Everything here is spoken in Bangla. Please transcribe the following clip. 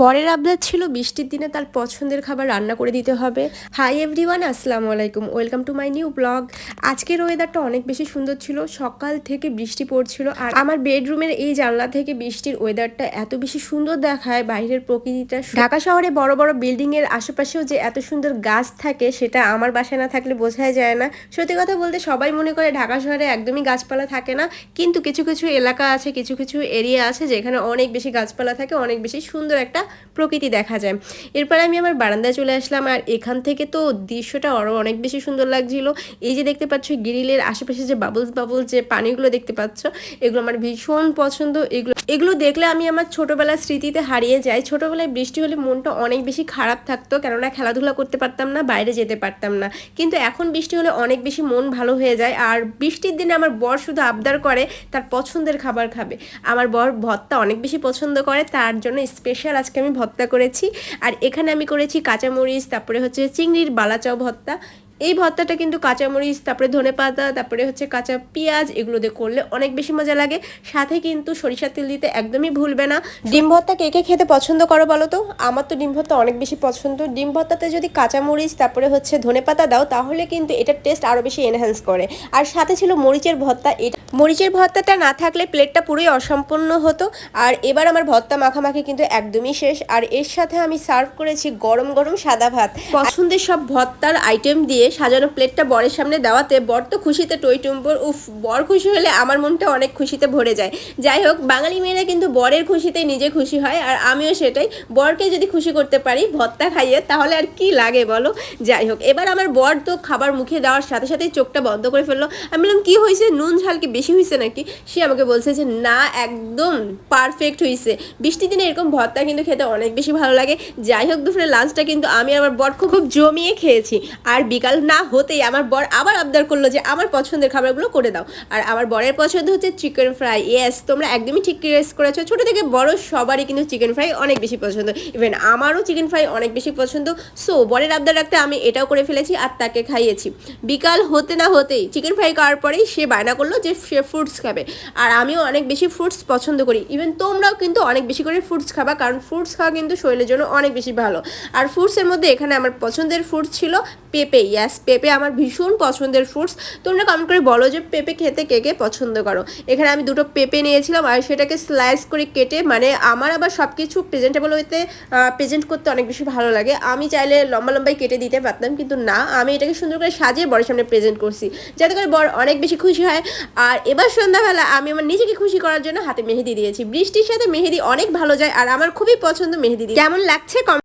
বরের আবদার ছিল বৃষ্টির দিনে তার পছন্দের খাবার রান্না করে দিতে হবে। হাই এভরিওয়ান আসসালামু আলাইকুম। Welcome to my new blog আজকের ওয়েদারটা অনেক বেশি সুন্দর ছিল। সকাল থেকে বৃষ্টি পড়ছিল আর আমার বেডরুমের এই জানলা থেকে বৃষ্টির ওয়েদারটা এত বেশি সুন্দর দেখায় বাইরের প্রকৃতিটা। ঢাকা শহরে বড় বড় বিল্ডিং এর আশেপাশেও যে এত সুন্দর গাছ থাকে সেটা আমার বাসায় না থাকলে বোঝাই যায় না। সত্যি কথা বলতে সবাই মনে করে ঢাকা শহরে একদমই গাছপালা থাকে না। কিন্তু কিছু কিছু এলাকা আছে, কিছু কিছু এরিয়া আছে যেখানে অনেক বেশি গাছপালা থাকে, অনেক বেশি সুন্দর একটা প্রকৃতি দেখা যায়। এরপর আমি আমার বারান্দায় চলে আসলাম আর এখান থেকে তো দৃশ্যটা আরও অনেক বেশি সুন্দর লাগছিল। এই যে দেখতে পাচ্ছ, গ্রিলের আশেপাশে যে বাবলস বাবলস যে পানিগুলো দেখতে পাচ্ছ, এগুলো আমার ভীষণ পছন্দ। এগুলো এগুলো দেখলে আমি আমার ছোটোবেলার স্মৃতিতে হারিয়ে যাই। ছোটোবেলায় বৃষ্টি হলে মনটা অনেক বেশি খারাপ থাকতো, কেননা খেলাধুলা করতে পারতাম না, বাইরে যেতে পারতাম না। কিন্তু এখন বৃষ্টি হলে অনেক বেশি মন ভালো হয়ে যায়, আর বৃষ্টির দিনে আমার বর শুধু আবদার করে, তার পছন্দের খাবার খাবে। আমার বর ভর্তা অনেক বেশি পছন্দ করে, তার জন্য স্পেশাল আজকে আমি ভত্তা করেছি। আর এখানে আমি করেছি কাঁচামরিচ, তারপরে হচ্ছে চিংড়ির বালাচাও ভর্তা এই ভর্তাটা কিন্তু কাঁচামরিচ, তারপরে ধনে পাতা তারপরে হচ্ছে কাঁচা পেঁয়াজ, এগুলো দিয়ে করলে অনেক বেশি মজা লাগে। সাথে কিন্তু সরিষার তেল দিতে একদমই ভুলবে না। ডিম ভর্তা কে কে খেতে পছন্দ করো বলো তো? আমার তো ডিম ভর্তা অনেক বেশি পছন্দ। ডিম ভর্তাতে যদি কাঁচামরিচ, তারপরে হচ্ছে ধনে পাতা দাও, তাহলে কিন্তু এটার টেস্ট আরও বেশি এনহ্যান্স করে। আর সাথে ছিল মরিচের ভর্তা, এটা মরিচের ভর্তাটা না থাকলে প্লেটটা পুরোই অসম্পূর্ণ হতো। আর এবার আমার ভর্তা মাখামাখি কিন্তু একদমই শেষ। আর এর সাথে আমি সার্ভ করেছি গরম গরম সাদা ভাত। পছন্দের সব ভর্তার আইটেম দিয়ে সাজানো প্লেটটা বরের সামনে দেওয়াতে বর তো খুশিতে টইটুম্বর উফ, বর খুশি হলে আমার মনটা অনেক খুশিতে ভরে যায়। যাই হোক, বাঙালি মেয়েরা কিন্তু বরের খুশিতে নিজে খুশি হয়, আর আমিও সেটাই। বরকে যদি খুশি করতে পারি ভর্তা খাইয়ে, তাহলে আর কি লাগে বলো? যাই হোক, এবার আমার বর তো খাবার মুখে দেওয়ার সাথে সাথেই চোখটা বন্ধ করে ফেলল। আমি বললাম, কি হয়েছে নুন ঝাল কি বেশি হয়েছে নাকি? সে আমাকে বলছে যে, না, একদম পারফেক্ট হয়েছে বৃষ্টির দিনে এরকম ভর্তা কিন্তু খেতে অনেক বেশি ভালো লাগে। যাই হোক দুপুরে লাঞ্চটা কিন্তু আমি আমার বর খুব জমিয়ে খেয়েছি। আর বিকাল না হতেই আমার বর আবার আবদার করল যে আমার পছন্দের খাবারগুলো করে দাও। আর আমার বরের পছন্দ হচ্ছে চিকেন ফ্রাই ইয়েস তোমরা একদমই ঠিক রেস করেছ। ছোটো থেকে বড় সবারই কিন্তু চিকেন ফ্রাই অনেক বেশি পছন্দ। ইভেন আমারও চিকেন ফ্রাই অনেক বেশি পছন্দ। সো বরের আবদার রাখতে আমি এটাও করে ফেলেছি আর তাকে খাইয়েছি। বিকাল হতে না হতেই চিকেন ফ্রাই খাওয়ার পরেই সে বায়না করল যে সে ফ্রুটস খাবে। আর আমিও অনেক বেশি ফ্রুটস পছন্দ করি। ইভেন তোমরাও কিন্তু অনেক বেশি করে ফ্রুটস খাবা কারণ ফ্রুটস খাওয়া কিন্তু শরীরের জন্য অনেক বেশি ভালো। আর ফ্রুটসের মধ্যে এখানে আমার পছন্দের ফ্রুটস ছিল পেঁপে। ইয়াস পেঁপে আমার ভীষণ পছন্দের ফ্রুটস তোমরা কমেন্ট করে বলো যে পেঁপে খেতে কে কে পছন্দ করো। এখানে আমি দুটো পেঁপে নিয়েছিলাম আর সেটাকে স্লাইস করে কেটে মানে আমার আবার সব কিছু প্রেজেন্টেবল হইতে প্রেজেন্ট করতে অনেক বেশি ভালো লাগে। আমি চাইলে লম্বা লম্বাই কেটে দিতে পারতাম, কিন্তু না, আমি এটাকে সুন্দর করে সাজিয়ে বড়ের সামনে প্রেজেন্ট করছি। যাতে করে বর অনেক বেশি খুশি হয়। আর এবার সন্ধ্যাবেলা আমি আমার নিজেকে খুশি করার জন্য হাতে মেহেদি দিয়েছি। বৃষ্টির সাথে মেহেদি অনেক ভালো যায় আর আমার খুবই পছন্দ মেহেদি দিয়ে। কেমন লাগছে?